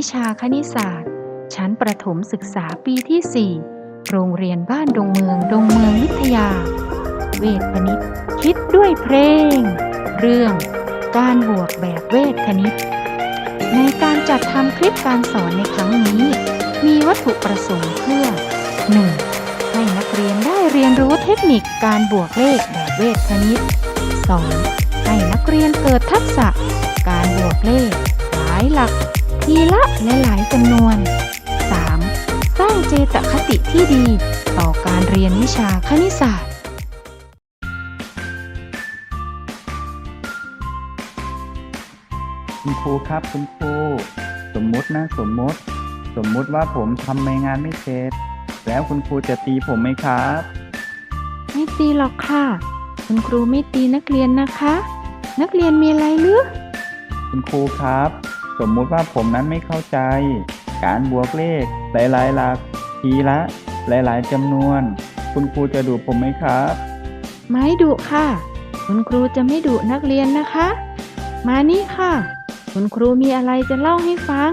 วิชาคณิตศาสตร์ ชั้นประถมศึกษาปีที่ 4 โรงเรียนบ้านดงเมืองดงเมืองวิทยา เวทคณิต คิดด้วยเพลง เรื่องการบวกแบบเวทคณิต ในการจัดทำคลิปการสอนในครั้งนี้ มีวัตถุประสงค์เพื่อ 1. ให้นักเรียนได้เรียนรู้เทคนิคการบวกเลขแบบเวทคณิต 2. ให้นักเรียนเกิดทักษะ การบวกเลขหลายหลัก ทีละและหลายจำนวน 3. สร้างเจตคติที่ดี ต่อการเรียนวิชาคณิตศาสตร์คุณครูครับคุณครูสมมุตินะสมมุติ สมมุติว่าผมทำใบงานไม่เสร็จแล้วคุณครูจะตีผมไหมครับ ไม่ตีหรอกค่ะ คุณครูไม่ตีนักเรียนนะคะ นักเรียนมีอะไรหรือคุณครูครับ สมมุติว่าผมนั้นไม่เข้าใจ การบวกเลข หลายๆหลักทีละ หลายๆจำนวน คุณครูจะดูผมไหมครับ ไม่ดุค่ะ คุณครูจะไม่ดุนักเรียนนะคะ มานี่ค่ะ คุณครูมีอะไรจะเล่าให้ฟัง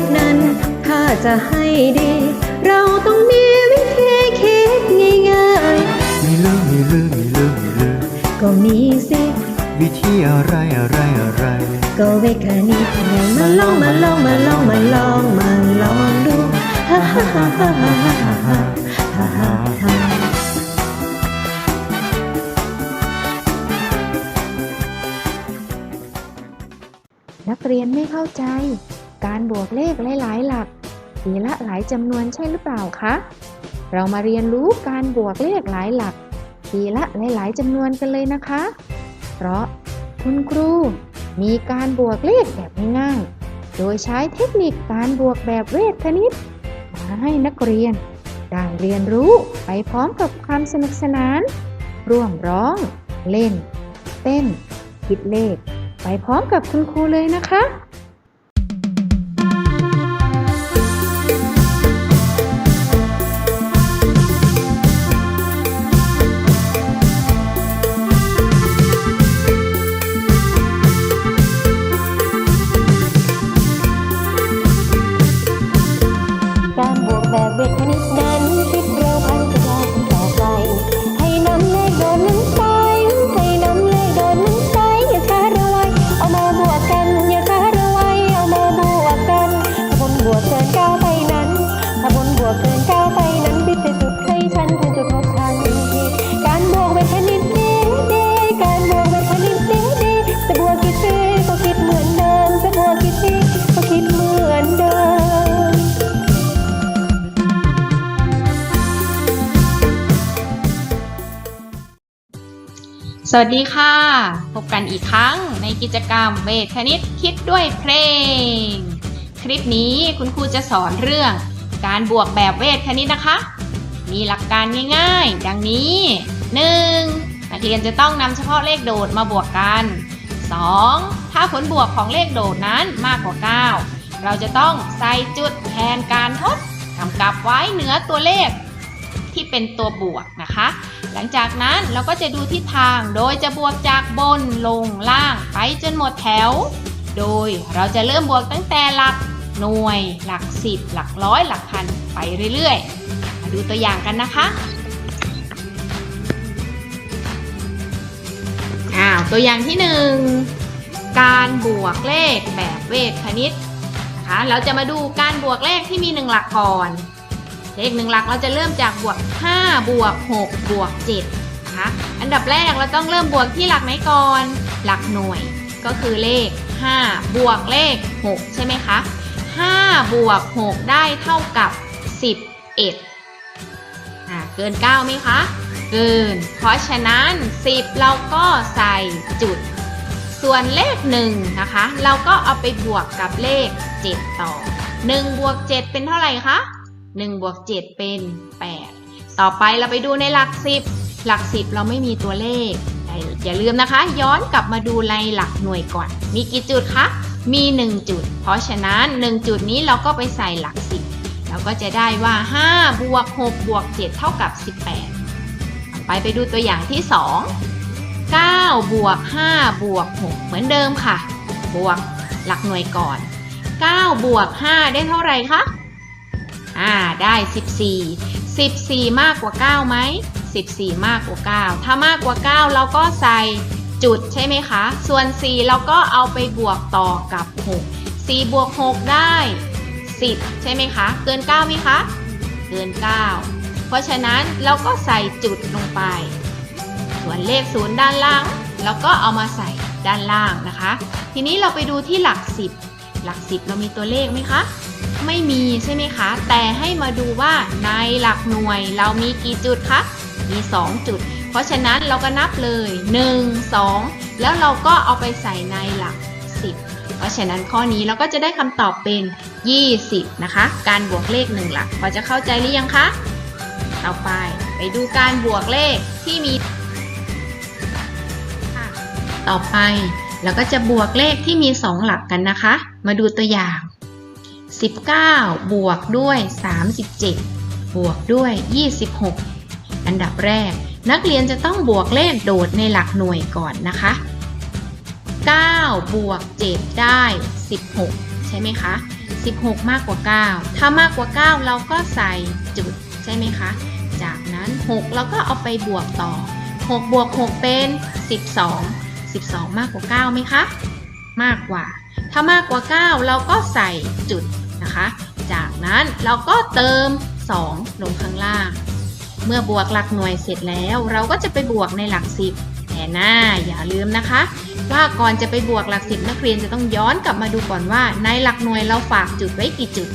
ขนั้น ถ้าจะให้ดี เราต้องมีวิธีคิดง่ายมีเรื่องมีเรื่องมีเรื่องมีเรื่องๆ ก็มีสิ วิธีอะไรอะไรอะไร ก็เวทคณิตไงมาลองมาลองมาลองมาลองมาลองดูฮ่าฮ่าฮ่าฮ่าฮ่าฮ่าฮ่าฮ่าฮ่าฮ่าฮ่านักเรียนไม่เข้าใจ การบวกเลขหลายๆ หลัก ทีละหลายจำนวนใช่หรือเปล่าคะ เรามาเรียนรู้การบวกเลขหลายหลัก ทีละหลายๆจำนวนกันเลยนะคะ เพราะคุณครูมีการบวกเลขแบบง่ายๆ โดยใช้เทคนิคการบวกแบบเวทคณิต มาให้นักเรียนได้เรียนรู้ไปพร้อมกับความสนุกสนาน ร่วมร้อง เล่น เต้น คิดเลข ไปพร้อมกับคุณครูเลยนะคะ สวัสดีค่ะ พบกันอีกครั้งในกิจกรรมเวทคณิตคิดด้วยเพลง คลิปนี้คุณครูจะสอนเรื่อง การบวกแบบเวทคณิตนะคะ มีหลักการง่ายๆ ดังนี้ 1. นักเรียนจะต้องนำเฉพาะเลขโดดมาบวกกัน 2. ถ้าผลบวกของเลขโดดนั้นมากกว่า 9 เราจะต้องใส่จุดแทนการทดกำกับไว้เหนือตัวเลข ที่เป็นตัวบวกนะคะ หลังจากนั้นเราก็จะดูทิศทางโดยจะบวกจากบนลงล่างไปจนหมดแถว โดยเราจะเริ่มบวกตั้งแต่หลักหน่วย หลักสิบหลักร้อยหลักพันไปเรื่อยๆ มาดูตัวอย่างกันนะคะอ้าวตัวอย่างที่หนึ่งการบวกเลขแบบเวทคณิตนะคะเราจะมาดูการบวกเลขที่มีหนึ่งหลักก่อน เลขหนึ่งหลักเราจะเริ่มจากบวก 5 บวก 6 บวก7นะคะอันดับแรกเราต้องเริ่มบวกที่หลักไหนก่อน หลักหน่วยก็คือเลข 5 บวกเลข 6 ใช่ไหมคะ 5 บวก 6 ได้เท่ากับ 11อ่าเกิน 9ไหมคะ เกิน เพราะฉะนั้น 10 เราก็ใส่จุด ส่วนเลข1นะคะ เราก็เอาไปบวกกับเลข 7 ต่อ 1 บวก 7 เป็นเท่าไหร่คะ 1บวก7เป็น 8 ต่อไปเราไปดูในหลัก 10 หลัก 10 เราไม่มีตัวเลขแต่อย่าลืมนะคะ ย้อนกลับมาดูในหลักหน่วยก่อน มีกี่จุดคะ มี 1 จุด เพราะฉะนั้น 1 จุดนี้เราก็ไปใส่หลัก 10 เราก็จะได้ว่า 5 บวก 6 บวก 7 เท่ากับ 18 ไปไปดูตัวอย่างที่ 2 9 บวก 5 บวก 6 เหมือนเดิมค่ะ บวกหลักหน่วยก่อน 9 บวก 5 ได้เท่าไหร่คะ อ่าได้ 14 14 มากกว่า9ไหม14 มากกว่า 9 ถ้ามากกว่า 9 เราก็ใส่จุดใช่ไหมคะ ส่วน 4 เราก็เอาไปบวกต่อกับ 6 4 บวก 6 ได้ 10 ใช่ไหมคะ เกิน9ไหมคะ เกิน 9 เพราะฉะนั้นเราก็ใส่จุดลงไป ส่วนเลขศูนย์ด้านล่าง เราก็เอามาใส่ด้านล่างนะคะ ทีนี้เราไปดูที่หลัก 10 หลัก 10 เรามีตัวเลขไหมคะ ไม่มีใช่ไหมคะ แต่ให้มาดูว่าในหลักหน่วยเรามีกี่จุดคะ มี 2 จุด เพราะฉะนั้นเราก็นับเลย 1 2 แล้วเราก็เอาไปใส่ในหลัก 10 เพราะฉะนั้นข้อนี้เราก็จะได้คำตอบเป็น 20 นะคะ การบวกเลข 1 หลัก พอจะเข้าใจหรือยังคะ ต่อไปไปดูการบวกเลขที่มีต่อไปเราก็จะบวกเลขที่มี 2 หลักกันนะคะ มาดูตัวอย่าง 19 บวกด้วย 37 บวกด้วย 26 อันดับแรก นักเรียนจะต้องบวกเลขโดดในหลักหน่วยก่อนนะคะ 9 บวก 7 ได้ 16 ใช่ไหมคะ 16 มากกว่า 9 ถ้ามากกว่า 9 เราก็ใส่จุดใช่ไหมคะ จากนั้น 6 เราก็เอาไปบวกต่อ 6 บวก 6 เป็น 12 12 มากกว่า 9 ไหมคะ มากกว่า ถ้ามากกว่า 9 เราก็ใส่จุด นะคะ จากนั้นเราก็เติม 2 ลงข้างล่าง เมื่อบวกหลักหน่วยเสร็จแล้ว เราก็จะไปบวกในหลัก10แต่หน้าอย่าลืมนะคะ ว่าก่อนจะไปบวกหลัก10นักเรียนจะต้องย้อนกลับมาดูก่อนว่า ในหลักหน่วยเราฝากจุดไว้กี่จุด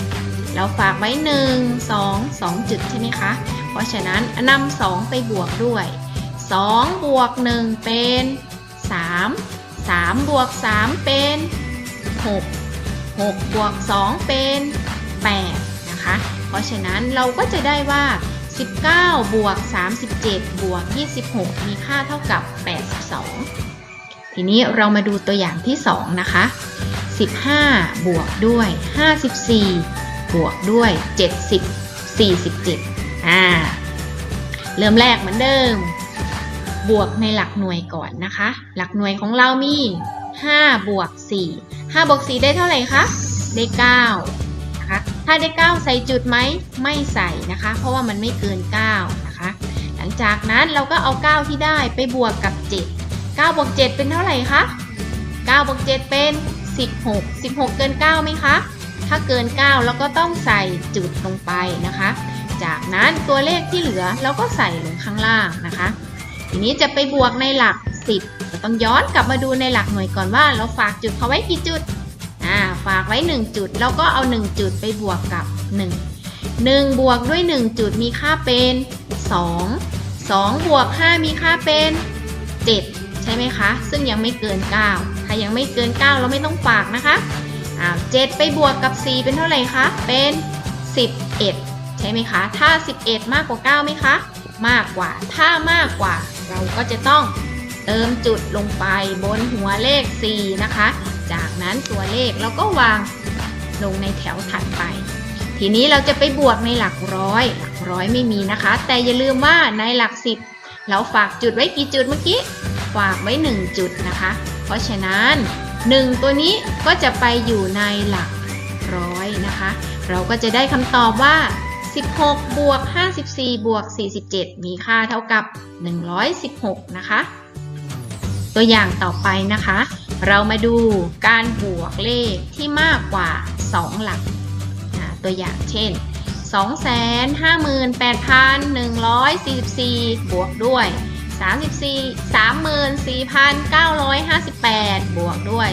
เราฝากไว้ 1 2 2 จุดใช่ไหมคะ เพราะฉะนั้นนำ2ไปบวกด้วย 2 บวก 1 เป็น 3 3 บวก 3 เป็น 6 6บวก2เป็น8นะคะ เพราะฉะนั้นเราก็จะได้ว่า 19 บวก 37 บวก 26 มีค่าเท่ากับ 82 ทีนี้เรามาดูตัวอย่างที่ 2 นะคะ 15 บวกด้วย 54 บวกด้วย 70 47 อ่า เริ่มแรกเหมือนเดิม บวกในหลักหน่วยก่อนนะคะ หลักหน่วยของเรามี 5 บวก 4 5บวก4ได้เท่าไหร่คะได้9นะคะถ้าได้ 9 ใส่จุดไหมไม่ใส่นะคะ เพราะว่ามันไม่เกิน9นะคะหลังจากนั้นเราก็เอา 9 ที่ได้ไปบวกกับ 7 9บวก7เป็นเท่าไหร่คะ9บวก7เป็น 16 16 เกิน9ไหมคะถ้าเกิน 9 เราก็ต้องใส่จุดลงไปนะคะ จากนั้นตัวเลขที่เหลือเราก็ใส่ลงข้างล่างนะคะ ทีนี้จะไปบวกในหลัก 10เราต้องย้อนกลับมาดูในหลักหน่วยก่อนว่า เราฝากจุดเขาไว้กี่จุด อ่า ฝากไว้ 1 จุด แล้วก็เอา 1 จุดไปบวกกับ 1 1 บวกด้วย 1 จุดมีค่าเป็น 2 2 บวก 5 มีค่าเป็น 7 ใช่ไหมคะ ซึ่งยังไม่เกิน 9 ถ้ายังไม่เกิน 9 เราไม่ต้องฝากนะคะอ้าว7ไปบวกกับ 4 เป็นเท่าไหร่คะ เป็น 11 ใช่ไหมคะ ถ้า 11 มากกว่า 9 ไหมคะ มากกว่า ถ้ามากกว่า เราก็จะต้อง เติมจุดลงไปบนหัวเลข 4 นะคะ จากนั้นตัวเลขเราก็วางลงในแถวถัดไป ทีนี้เราจะไปบวกในหลักร้อย หลักร้อยไม่มีนะคะ แต่อย่าลืมว่าในหลัก10เราฝากจุดไว้กี่จุดเมื่อกี้ ฝากไว้ 1 จุดนะคะ เพราะฉะนั้น 1 ตัวนี้ก็จะไปอยู่ในหลักร้อยนะคะ เราก็จะได้คำตอบว่า 16 บวก 54 บวก 47 มีค่าเท่ากับ 116 นะคะ ตัวอย่างต่อไปนะคะ เรามาดูการบวกเลขที่มากกว่า 2 หลัก ตัวอย่างเช่น 258,144 บวกด้วย 34 34,958 บวกด้วย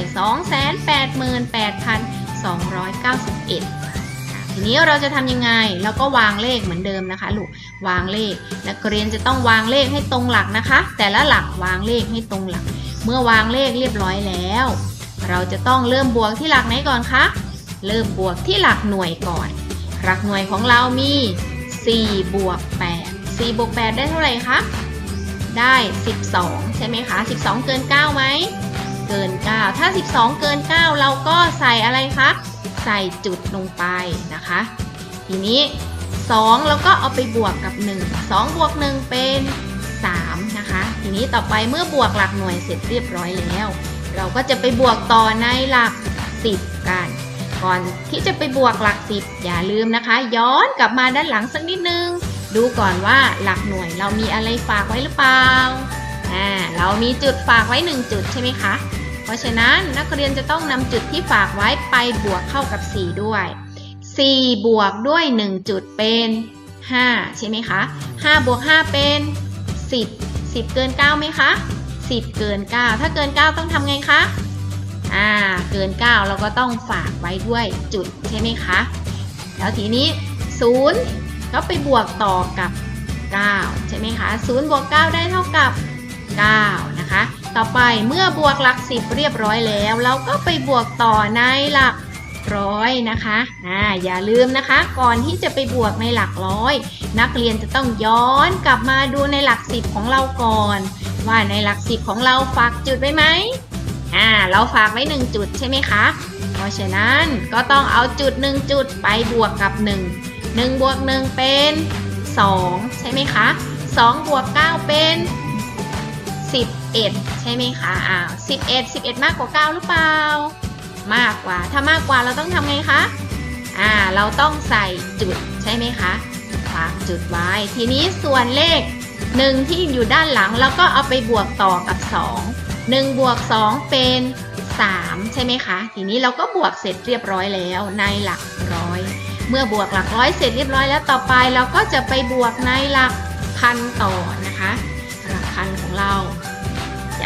288,291 ทีนี้เราจะทำยังไงเราก็วางเลขเหมือนเดิมนะคะลูกวางเลข นักเรียนจะต้องวางเลขให้ตรงหลักนะคะ แต่ละหลักวางเลขให้ตรงหลัก เมื่อวางเลขเรียบร้อยแล้ว เราจะต้องเริ่มบวกที่หลักไหนก่อนคะเริ่มบวกที่หลักหน่วยก่อน หลักหน่วยของเรามี 4 บวก 8 4 บวก 8 ได้เท่าไหร่คะ ได้ 12 ใช่ไหมคะ 12 เกิน 9 ไหม เกิน 9 ถ้า 12 เกิน 9 เราก็ใส่อะไรคะ ใส่จุดลงไปนะคะ ทีนี้ 2 แล้วก็เอาไปบวกกับ 1 2 บวก 1 เป็น 3 นะคะ ทีนี้ต่อไปเมื่อบวกหลักหน่วยเสร็จเรียบร้อยแล้ว เราก็จะไปบวกต่อในหลัก 10 กัน ก่อนที่จะไปบวกหลัก 10 อย่าลืมนะคะ ย้อนกลับมาด้านหลังสักนิดนึง ดูก่อนว่าหลักหน่วยเรามีอะไรฝากไว้หรือเปล่าอ่าเรามีจุดฝากไว้ 1 จุดใช่ไหมคะ เพราะฉะนั้นนักเรียนจะต้องนำจุดที่ฝากไว้ไปบวกเข้ากับ 4 ด้วย 4 บวกด้วย 1 จุดเป็น 5 ใช่ไหมคะ 5 บวก 5 เป็น 10 10 เกิน 9ไหมคะ 10 เกิน 9 ถ้าเกิน 9 ต้องทำไงคะ อ่า เกิน 9 เราก็ต้องฝากไว้ด้วยจุดใช่ไหมคะ แล้วทีนี้ 0 ก็ไปบวกต่อกับ 9 ใช่ไหมคะ 0 บวก 9 ได้เท่ากับ 9 นะคะ ต่อไปเมื่อบวกหลัก10เรียบร้อยแล้ว เราก็ไปบวกต่อในหลักร้อยนะคะอ่าอย่าลืมนะคะ ก่อนที่จะไปบวกในหลักร้อย นักเรียนจะต้องย้อนกลับมาดูในหลัก10ของเราก่อน ว่าในหลัก10ของเราฝากจุดไว้ไหมอ่าเราฝากไว้ 1 จุดใช่ไหมคะเพราะฉะนั้นก็ต้องเอาจุด 1 จุดไปบวกกับ 1 1บวก1เป็น 2 ใช่ไหมคะ2บวก9เป็น 11 ใช่ไหมคะอ้าว11 11 มากกว่า 9 หรือเปล่า มากกว่า ถ้ามากกว่าเราต้องทำไงคะอ่าเราต้องใส่จุดใช่ไหมคะฝากจุดไว้ ทีนี้ส่วนเลข 1 ที่อยู่ด้านหลังเราก็เอาไปบวกต่อกับ 2 1บวก2เป็น 3 ใช่ไหมคะ ทีนี้เราก็บวกเสร็จเรียบร้อยแล้วในหลักร้อย เมื่อบวกหลักร้อยเสร็จเรียบร้อยแล้วต่อไปเราก็จะไปบวกในหลักพันต่อนะคะหลักพันของเรา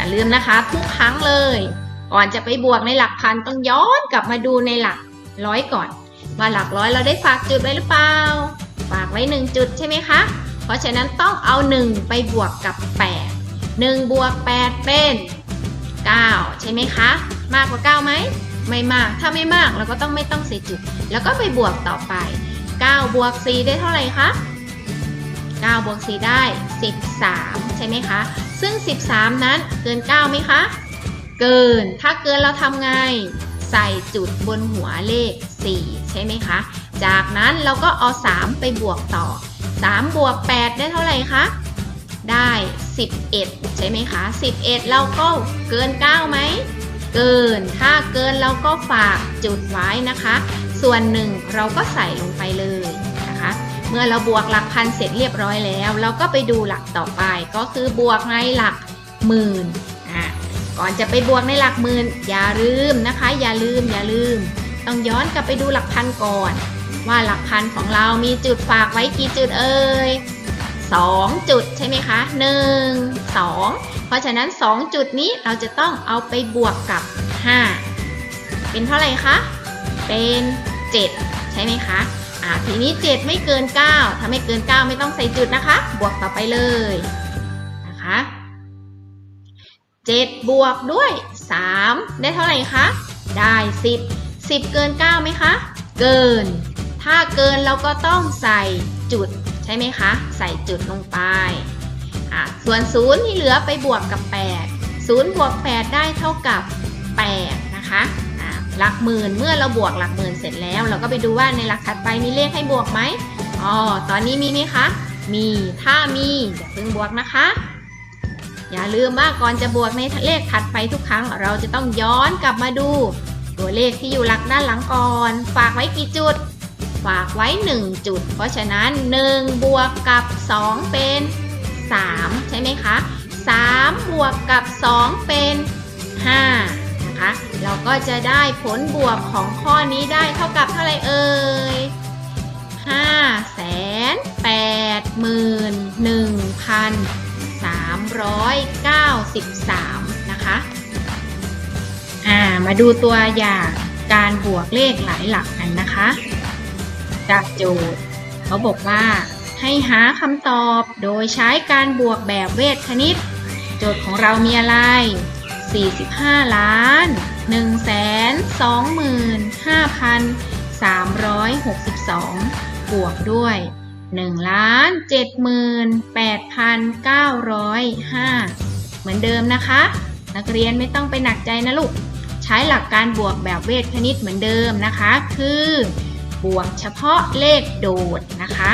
อย่าลืมนะคะทุกครั้งเลย ก่อนจะไปบวกในหลักพันต้องย้อนกลับมาดูในหลักร้อยก่อน ว่าหลักร้อยเราได้ฝากจุดไว้หรือเปล่า ฝากไว้ 1 จุดใช่ไหมคะ เพราะฉะนั้นต้องเอา 1 ไปบวกกับ 8 1บวก8เป็น 9 ใช่ไหมคะ มากกว่า9ไหมไม่มาก ถ้าไม่มากเราก็ต้องไม่ต้องใส่จุด แล้วก็ไปบวกต่อไป 9 บวก 4 ได้เท่าไหร่คะ 9บวก4ได้ 13 ใช่ไหมคะ ซึ่ง 13 นั้นเกิน 9 ไหมคะ เกิน ถ้าเกินเราทำไง ใส่จุดบนหัวเลข 4 ใช่ไหมคะ จากนั้นเราก็เอา 3 ไปบวกต่อ 3 บวก 8 ได้เท่าไหร่คะ ได้ 11 ใช่ไหมคะ 11 เราก็เกิน 9 ไหม เกิน ถ้าเกินเราก็ฝากจุดไว้นะคะ ส่วนหนึ่งเราก็ใส่ลงไปเลยนะคะ เมื่อเราบวกหลักพันเสร็จเรียบร้อยแล้ว เราก็ไปดูหลักต่อไปก็คือบวกในหลักหมื่นอะก่อนจะไปบวกในหลักหมื่นอย่าลืมนะคะ อย่าลืมอย่าลืม ต้องย้อนกลับไปดูหลักพันก่อน ว่าหลักพันของเรามีจุดฝากไว้กี่จุดเอ่ย2 จุดใช่ไหมคะ 1 2 เพราะฉะนั้น 2 จุดนี้เราจะต้องเอาไปบวกกับ 5 เป็นเท่าไหร่คะ เป็น 7 ใช่ไหมคะ อ่าทีนี้ 7 ไม่เกิน 9 ถ้าไม่เกิน 9 ไม่ต้องใส่จุดนะคะ บวกต่อไปเลยนะคะ7บวกด้วย 3 ได้เท่าไหร่คะ ได้ 10 10 เกิน 9ไหมคะ เกิน ถ้าเกินเราก็ต้องใส่จุดใช่ไหมคะ ใส่จุดลงไปอะส่วน 0 ที่เหลือไปบวกกับ 8 0 บวก 8 ได้เท่ากับ 8 นะคะ หลักหมื่นเมื่อเราบวกหลักหมื่นเสร็จแล้ว เราก็ไปดูว่าในหลักถัดไปมีเลขให้บวกไหมอ๋อตอนนี้มีไหมคะ มีถ้ามีอย่าเพิ่งบวกนะคะ อย่าลืมว่าก่อนจะบวกในเลขถัดไปทุกครั้ง เราจะต้องย้อนกลับมาดู ตัวเลขที่อยู่หลักด้านหลังก่อน ฝากไว้กี่จุด ฝากไว้ 1 จุด เพราะฉะนั้น1บวกกับ 2 เป็น 3 ใช่ไหมคะ3บวกกับ 2 เป็น 5 นะคะ เราก็จะได้ผลบวกของข้อนี้ได้เท่ากับเท่าไรเอ่ย5แสน8หมื่น1,000 393 นะคะ อ่า มาดูตัวอย่างการบวกเลขหลายหลักกันนะคะ จากโจทย์เขาบอกว่าให้หาคำตอบโดยใช้การบวกแบบเวทคณิต โจทย์ของเรามีอะไร 45 ล้าน1แสน25,362 บวกด้วย 1 ล้าน 78,905 เหมือนเดิมนะคะ นักเรียนไม่ต้องไปหนักใจนะลูก ใช้หลักการบวกแบบเวทคณิตเหมือนเดิมนะคะ คือบวกเฉพาะเลขโดดนะคะ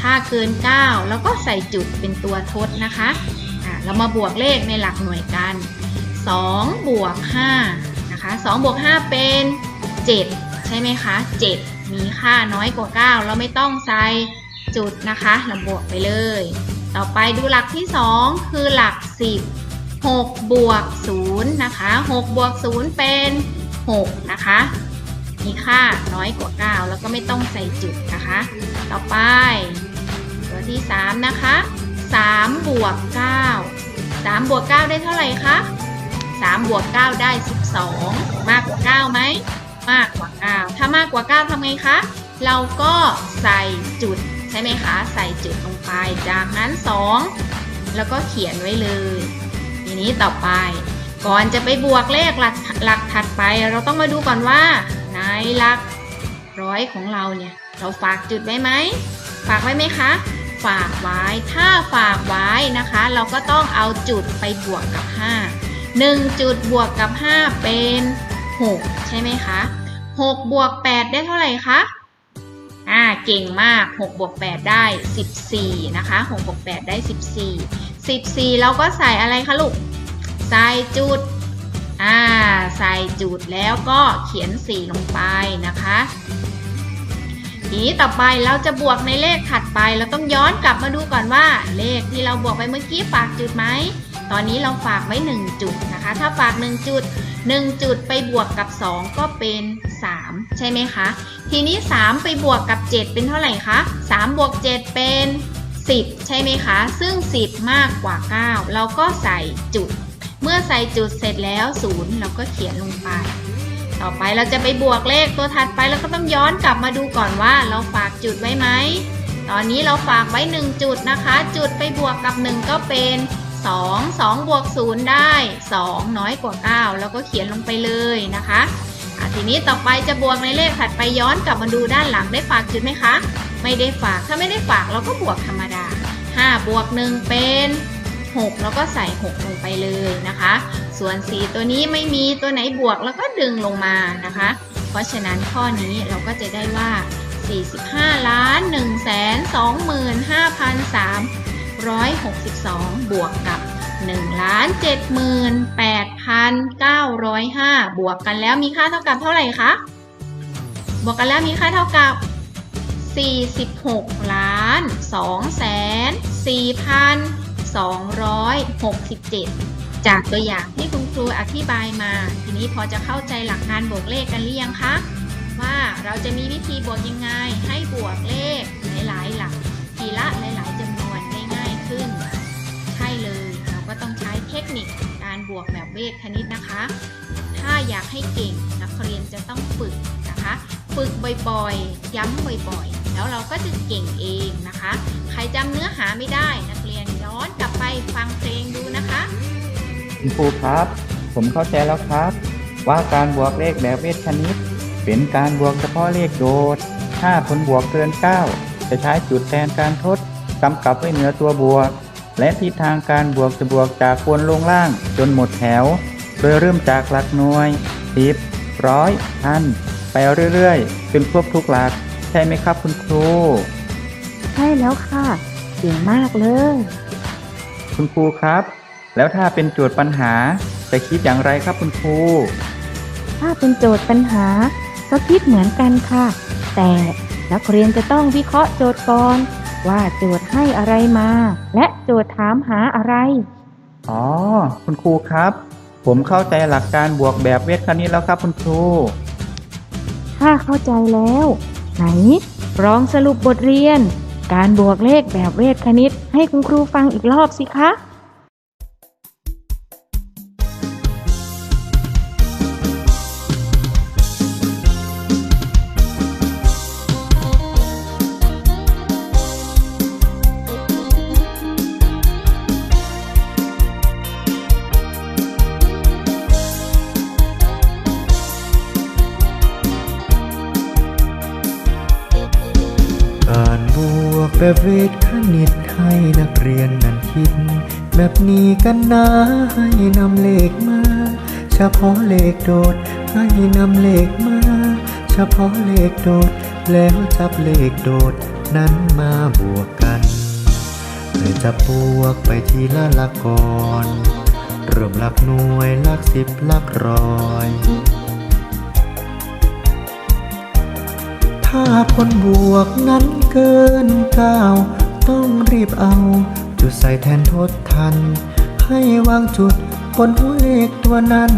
ถ้าเกิน 9 แล้วก็ใส่จุดเป็นตัวทดนะคะอะเรามาบวกเลขในหลักหน่วยกัน 2 บวก5นะคะ2บวก5เป็น 7 ใช่ไหมคะ 7 มีค่าน้อยกว่า 9 เราไม่ต้องใส่จุดนะคะเราบวกไปเลย ต่อไปดูหลักที่ 2 คือหลัก 10 6บวก0นะคะ6บวก0เป็น6นะคะมีค่าน้อยกว่า 9 แล้วก็ไม่ต้องใส่จุดนะคะ ต่อไป ตัวที่ 3 นะคะ3บวก9 3บวก9ได้เท่าไหร่คะ 3บวก9ได้ 12 มากกว่า9ไหมมากกว่า 9 ถ้ามากกว่า 9ทำไงคะ เราก็ใส่จุดใช่ไหมคะ ใส่จุดลงไป จากนั้น 2 แล้วก็เขียนไว้เลย ทีนี้ต่อไป ก่อนจะไปบวกเลขหลักหลักถัดไป เราต้องมาดูก่อนว่าในหลักร้อยของเราเนี่ย เราฝากจุดไว้ไหม ฝากไว้ไหมคะ ฝากไว้ ถ้าฝากไว้นะคะ เราก็ต้องเอาจุดไปบวกกับ 5 1 จุดบวกกับ 5 เป็น 6 ใช่ไหมคะ6บวก 8 ได้เท่าไหร่คะ อ่า เก่งมาก 6 บวก 8 ได้ 14 นะคะ 6 บวก 8 ได้ 14 14เราก็ใส่อะไรคะลูก ใส่จุด อ่า ใส่จุดแล้วก็เขียน 4 ลงไปนะคะทีนี้ต่อไปเราจะบวกในเลขถัดไป เราต้องย้อนกลับมาดูก่อนว่า เลขที่เราบวกไปเมื่อกี้ฝากจุดไหม ตอนนี้เราฝากไว้ 1 จุดนะคะ ถ้าฝาก 1 จุด 1 จุดไปบวกกับ 2 ก็เป็น 3 ใช่ไหมคะ ทีนี้ 3 ไปบวกกับ 7 เป็นเท่าไหร่คะ 3 บวก 7 เป็น 10 ใช่ไหมคะ ซึ่ง 10 มากกว่า 9 เราก็ใส่จุด เมื่อใส่จุดเสร็จแล้ว 0 เราก็เขียนลงไป ต่อไปเราจะไปบวกเลขตัวถัดไปเราก็ต้องย้อนกลับมาดูก่อนว่าเราฝากจุดไว้ไหมตอนนี้เราฝากไว้ 1 จุดนะคะ จุดไปบวกกับ 1 ก็เป็น 2 2บวก0ได้ 2 น้อยกว่า 9 แล้วก็เขียนลงไปเลยนะคะทีนี้ต่อไปจะบวกในเลขถัดไปย้อนกลับมาดูด้านหลังได้ฝากจุดไหมคะ ไม่ได้ฝากถ้าไม่ได้ฝากเราก็บวกธรรมดา 5 บวก 1 เป็น 6 แล้วก็ใส่ 6 ลงไปเลยนะคะ ส่วน 4 ตัวนี้ไม่มีตัวไหนบวกแล้วก็ดึงลงมานะคะ เพราะฉะนั้นข้อนี้เราก็จะได้ว่า 45ล้าน1 2 5 3 1,662 บวกกับ 1,78,905 บวกกันแล้วมีค่าเท่ากับเท่าไหร่คะ บวกกันแล้วมีค่าเท่ากับ 46ล้าน2แสน4,267 จากตัวอย่างที่คุณครูอธิบายมา ทีนี้พอจะเข้าใจหลักการบวกเลขกันหรือยังคะ ว่าเราจะมีวิธีบวกยังไงให้บวกเลขหลายๆ หลักทีละหลาย นิคการบวกแบบเวทคณิตนะคะ ถ้าอยากให้เก่งนักเรียนจะต้องฝึกนะคะ ฝึกบ่อยๆ ย้ำบ่อยๆ แล้วเราก็จะเก่งเองนะคะ ใครจำเนื้อหาไม่ได้นักเรียนย้อนกลับไปฟังเพลงดูนะคะคุณครูครับ ผมเข้าใจแล้วครับ ว่าการบวกเลขแบบเวทคณิต เป็นการบวกเฉพาะเลขโดดถ้าผลบวกเกิน 9 จะใช้จุดแทนการทดกำกับไว้เหนือตัวบวก และทิศทางการบวกจะบวกจากบนลงล่างจนหมดแถว โดยเริ่มจากหลักหน่วยสิบร้อยพันไปเรื่อยๆ จนครบทุกหลัก ใช่ไหมครับคุณครู ใช่แล้วค่ะเก่งมากเลย คุณครูครับ แล้วถ้าเป็นโจทย์ปัญหาจะคิดอย่างไรครับคุณครู ถ้าเป็นโจทย์ปัญหา ก็คิดเหมือนกันค่ะ แต่นักเรียนจะต้องวิเคราะห์โจทย์ก่อน ว่าโจทย์ให้อะไรมา และโจทย์ถามหาอะไร อ๋อ คุณครูครับ ผมเข้าใจหลักการบวกแบบเวทคณิตแล้วครับคุณครู ถ้าเข้าใจแล้ว ไหนลองสรุปบทเรียน การบวกเลขแบบเวทคณิตให้คุณครูฟังอีกรอบสิคะ กันนะให้นำเลขมา เฉพาะเลขโดด ให้นำเลขมา เฉพาะเลขโดด แล้วจับเลขโดด นั้นมาบวกกันเลยจะบวกไปทีละหลักก่อนเริ่มหลักหน่วยหลักสิบหลักร้อยถ้าผลบวกนั้นเกินเก้าต้องรีบเอา จุดใส่แทนทดทัน ให้วางจุดบนหัวเลขตัวนั้น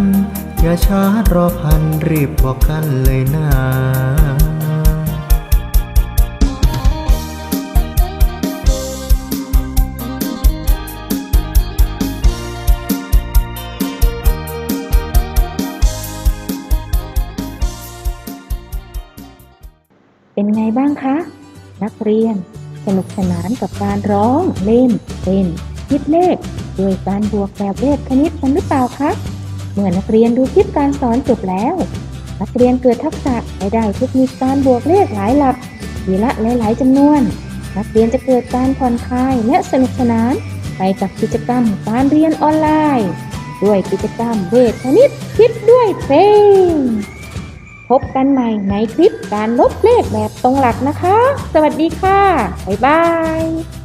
อย่าช้ารอพันรีบบอกกันเลยนะเป็นไงบ้างคะ นักเรียนสนุกสนานกับการร้องเล่นเต้นคิดเลข โดยการบวกแบบเลขคณิตกันหรือเปล่าคะเมื่อนักเรียนดูคลิปการสอนจบแล้ว นักเรียนเกิดทักษะไปได้เทคนิคการบวกเลขหลายหลักทีละหลายๆจำนวน นักเรียนจะเกิดการผ่อนคลายและสนุกสนาน ไปกับกิจกรรมการเรียนออนไลน์ ด้วยกิจกรรมเวทคณิตคิดด้วยเพลงพบกันใหม่ในคลิปการลบเลขแบบตรงหลักนะคะ สวัสดีค่ะ บ๊ายบาย